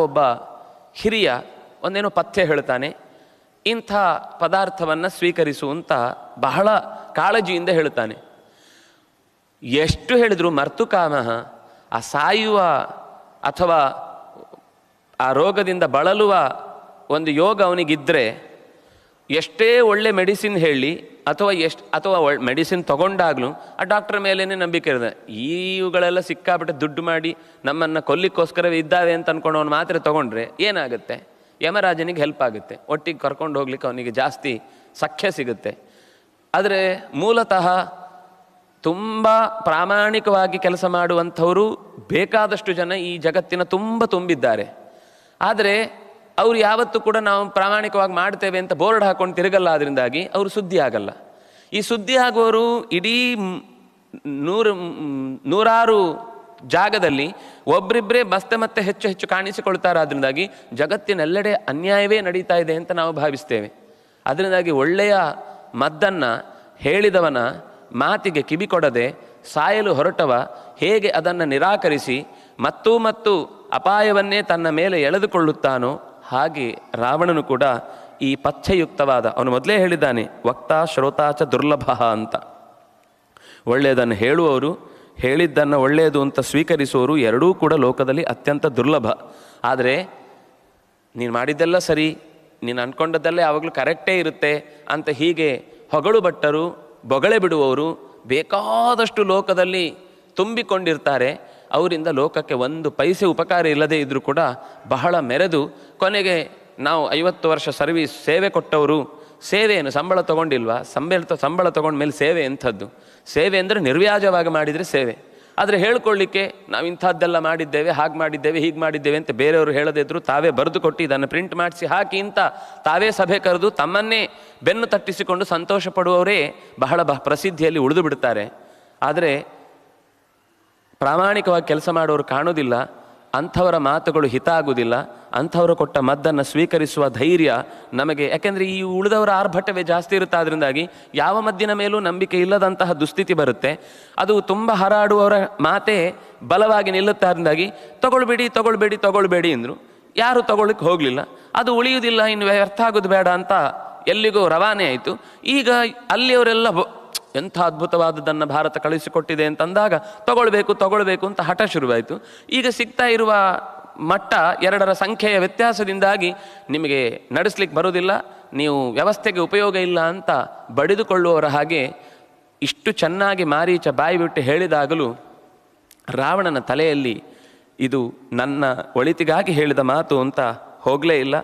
ಒಬ್ಬ ಹಿರಿಯ ಒಂದೇನೋ ಪಥ್ಯ ಹೇಳ್ತಾನೆ, ಇಂಥ ಪದಾರ್ಥವನ್ನು ಸ್ವೀಕರಿಸುವಂತ ಬಹಳ ಕಾಳಜಿಯಿಂದ ಹೇಳ್ತಾನೆ. ಎಷ್ಟು ಹೇಳಿದ್ರು ಮರ್ತು ಕಾಮಃ, ಆ ಸಾಯುವ ಅಥವಾ ಆ ರೋಗದಿಂದ ಬಳಲುವ ಒಂದು ಯೋಗ ಅವನಿಗಿದ್ದರೆ ಎಷ್ಟೇ ಒಳ್ಳೆ ಮೆಡಿಸಿನ್ ಹೇಳಿ ಅಥವಾ ಎಷ್ಟು ಅಥವಾ ಮೆಡಿಸಿನ್ ತಗೊಂಡಾಗ್ಲೂ ಆ ಡಾಕ್ಟರ್ ಮೇಲೇ ನಂಬಿಕೆ ಇರದೆ. ಇವುಗಳೆಲ್ಲ ಸಿಕ್ಕಾಬಿಟ್ಟೆ ದುಡ್ಡು ಮಾಡಿ ನಮ್ಮನ್ನು ಕೊಲ್ಲಿಕ್ಕೋಸ್ಕರವೇ ಇದ್ದಾವೆ ಅಂತ ಅಂದ್ಕೊಂಡು ಅವನು ಮಾತ್ರೆ ತಗೊಂಡ್ರೆ ಏನಾಗುತ್ತೆ? ಯಮರಾಜನಿಗೆ ಹೆಲ್ಪ್ ಆಗುತ್ತೆ. ಒಟ್ಟಿಗೆ ಕರ್ಕೊಂಡು ಹೋಗ್ಲಿಕ್ಕೆ ಅವನಿಗೆ ಜಾಸ್ತಿ ಸಖ್ಯ ಸಿಗುತ್ತೆ. ಆದರೆ ಮೂಲತಃ ತುಂಬ ಪ್ರಾಮಾಣಿಕವಾಗಿ ಕೆಲಸ ಮಾಡುವಂಥವರು ಬೇಕಾದಷ್ಟು ಜನ ಈ ಜಗತ್ತಿನ ತುಂಬ ತುಂಬಿದ್ದಾರೆ. ಆದರೆ ಅವ್ರು ಯಾವತ್ತೂ ಕೂಡ ನಾವು ಪ್ರಾಮಾಣಿಕವಾಗಿ ಮಾಡ್ತೇವೆ ಅಂತ ಬೋರ್ಡ್ ಹಾಕೊಂಡು ತಿರುಗಲ್ಲ ಅದರಿಂದಾಗಿ ಅವರು ಸುದ್ದಿ ಆಗಲ್ಲ. ಈ ಸುದ್ದಿ ಆಗುವವರು ಇಡೀ ನೂರು ನೂರಾರು ಜಾಗದಲ್ಲಿ ಒಬ್ರಿಬ್ಬರೇ ಮತ್ತೆ ಮತ್ತೆ ಹೆಚ್ಚು ಹೆಚ್ಚು ಕಾಣಿಸಿಕೊಳ್ತಾರೆ ಅದರಿಂದಾಗಿ ಜಗತ್ತಿನೆಲ್ಲೆಡೆ ಅನ್ಯಾಯವೇ ನಡೀತಾ ಇದೆ ಅಂತ ನಾವು ಭಾವಿಸ್ತೇವೆ. ಅದರಿಂದಾಗಿ ಒಳ್ಳೆಯ ಮದ್ದನ್ನು, ಹೇಳಿದವನ ಮಾತಿಗೆ ಕಿವಿ ಕೊಡದೆ ಸಾಯಲು ಹೊರಟವ ಹೇಗೆ ಅದನ್ನು ನಿರಾಕರಿಸಿ ಮತ್ತೂ ಮತ್ತು ಅಪಾಯವನ್ನೇ ತನ್ನ ಮೇಲೆ ಎಳೆದುಕೊಳ್ಳುತ್ತಾನೋ ಹಾಗೆ ರಾವಣನು ಕೂಡ ಈ ಪಚ್ಚಯುಕ್ತವಾದ ಅವನು ಮೊದಲೇ ಹೇಳಿದ್ದಾನೆ, ವಕ್ತಾ ಶ್ರೋತಾಚ ದುರ್ಲಭ ಅಂತ. ಒಳ್ಳೆಯದನ್ನು ಹೇಳುವವರು, ಹೇಳಿದ್ದನ್ನು ಒಳ್ಳೆಯದು ಅಂತ ಸ್ವೀಕರಿಸುವವರು ಎರಡೂ ಕೂಡ ಲೋಕದಲ್ಲಿ ಅತ್ಯಂತ ದುರ್ಲಭ. ಆದರೆ, ನೀನು ಮಾಡಿದ್ದೆಲ್ಲ ಸರಿ, ನೀನು ಅಂದ್ಕೊಂಡದ್ದೆಲ್ಲ ಯಾವಾಗಲೂ ಕರೆಕ್ಟೇ ಇರುತ್ತೆ ಅಂತ ಹೀಗೆ ಹೊಗಳು ಭಟ್ಟರು ಬೊಗಳೆ ಬಿಡುವವರು, ಬೇಕಾದಷ್ಟು ಲೋಕದಲ್ಲಿ ತುಂಬಿಕೊಂಡಿರ್ತಾರೆ. ಅವರಿಂದ ಲೋಕಕ್ಕೆ ಒಂದು ಪೈಸೆ ಉಪಕಾರ ಇಲ್ಲದೆ ಇದ್ದರೂ ಕೂಡ ಬಹಳ ಮೆರೆದು ಕೊನೆಗೆ ನಾವು ಐವತ್ತು ವರ್ಷ ಸರ್ವೀಸ್ ಸೇವೆ ಕೊಟ್ಟವರು. ಸೇವೆಯನ್ನು ಸಂಬಳ ತಗೊಂಡಿಲ್ವಾ? ಸಂಬಳ ಸಂಬಳ ತಗೊಂಡ ಮೇಲೆ ಸೇವೆ ಎಂಥದ್ದು? ಸೇವೆ ಅಂದರೆ ನಿರ್ವ್ಯಾಜವಾಗಿ ಮಾಡಿದರೆ ಸೇವೆ. ಆದರೆ ಹೇಳ್ಕೊಳ್ಳಿಕ್ಕೆ ನಾವು ಇಂಥದ್ದೆಲ್ಲ ಮಾಡಿದ್ದೇವೆ, ಹಾಗೆ ಮಾಡಿದ್ದೇವೆ, ಹೀಗೆ ಮಾಡಿದ್ದೇವೆ ಅಂತ ಬೇರೆಯವರು ಹೇಳದೇ ತಾವೇ ಬರೆದು ಕೊಟ್ಟು ಇದನ್ನು ಪ್ರಿಂಟ್ ಮಾಡಿಸಿ ಹಾಕಿ ಇಂಥ ತಾವೇ ಸಭೆ ಕರೆದು ತಮ್ಮನ್ನೇ ಬೆನ್ನು ತಟ್ಟಿಸಿಕೊಂಡು ಸಂತೋಷ ಪಡುವವರೇ ಬಹಳ ಬಹ ಪ್ರಸಿದ್ಧಿಯಲ್ಲಿ ಉಳಿದು ಬಿಡ್ತಾರೆ. ಆದರೆ ಪ್ರಾಮಾಣಿಕವಾಗಿ ಕೆಲಸ ಮಾಡೋರು ಕಾಣೋದಿಲ್ಲ, ಅಂಥವರ ಮಾತುಗಳು ಹಿತ ಆಗುವುದಿಲ್ಲ ಅಂಥವರು ಕೊಟ್ಟ ಮದ್ದನ್ನು ಸ್ವೀಕರಿಸುವ ಧೈರ್ಯ ನಮಗೆ, ಯಾಕೆಂದರೆ ಈ ಉಳಿದವರ ಆರ್ಭಟವೇ ಜಾಸ್ತಿ ಇರುತ್ತೆ ಅದರಿಂದಾಗಿ ಯಾವ ಮದ್ದಿನ ಮೇಲೂ ನಂಬಿಕೆ ಇಲ್ಲದಂತಹ ದುಸ್ಥಿತಿ ಬರುತ್ತೆ. ಅದು ತುಂಬ ಹರಾಡುವವರ ಮಾತೇ ಬಲವಾಗಿ ನಿಲ್ಲುತ್ತಾದ್ರಿಂದಾಗಿ ತಗೊಳ್ಬೇಡಿ ತಗೊಳ್ಬೇಡಿ ತಗೊಳ್ಬೇಡಿ ಅಂದರು. ಯಾರು ತಗೊಳ್ಳಿಕ್ಕೆ ಹೋಗಲಿಲ್ಲ. ಅದು ಉಳಿಯುವುದಿಲ್ಲ, ಇನ್ನು ವ್ಯರ್ಥ ಆಗೋದು ಬೇಡ ಅಂತ ಎಲ್ಲಿಗೂ ರವಾನೆ ಆಯಿತು. ಈಗ ಅಲ್ಲಿಯವರೆಲ್ಲ ಎಂಥ ಅದ್ಭುತವಾದದ್ದನ್ನು ಭಾರತ ಕಳಿಸಿಕೊಟ್ಟಿದೆ ಅಂತಂದಾಗ, ತಗೊಳ್ಬೇಕು ತಗೊಳ್ಬೇಕು ಅಂತ ಹಠ ಶುರುವಾಯಿತು. ಈಗ ಸಿಗ್ತಾ ಇರುವ ಮಟ್ಟ ಎರಡರ ಸಂಖ್ಯೆಯ ವ್ಯತ್ಯಾಸದಿಂದಾಗಿ ನಿಮಗೆ ನಡೆಸ್ಲಿಕ್ಕೆ ಬರೋದಿಲ್ಲ ನೀವು ವ್ಯವಸ್ಥೆಗೆ ಉಪಯೋಗ ಇಲ್ಲ ಅಂತ ಬಡಿದುಕೊಳ್ಳುವವರ ಹಾಗೆ ಇಷ್ಟು ಚೆನ್ನಾಗಿ ಮಾರೀಚ ಬಾಯಿ ಬಿಟ್ಟು ಹೇಳಿದಾಗಲೂ ರಾವಣನ ತಲೆಯಲ್ಲಿ ಇದು ನನ್ನ ಒಳಿತಿಗಾಗಿ ಹೇಳಿದ ಮಾತು ಅಂತ ಹೋಗಲೇ ಇಲ್ಲ.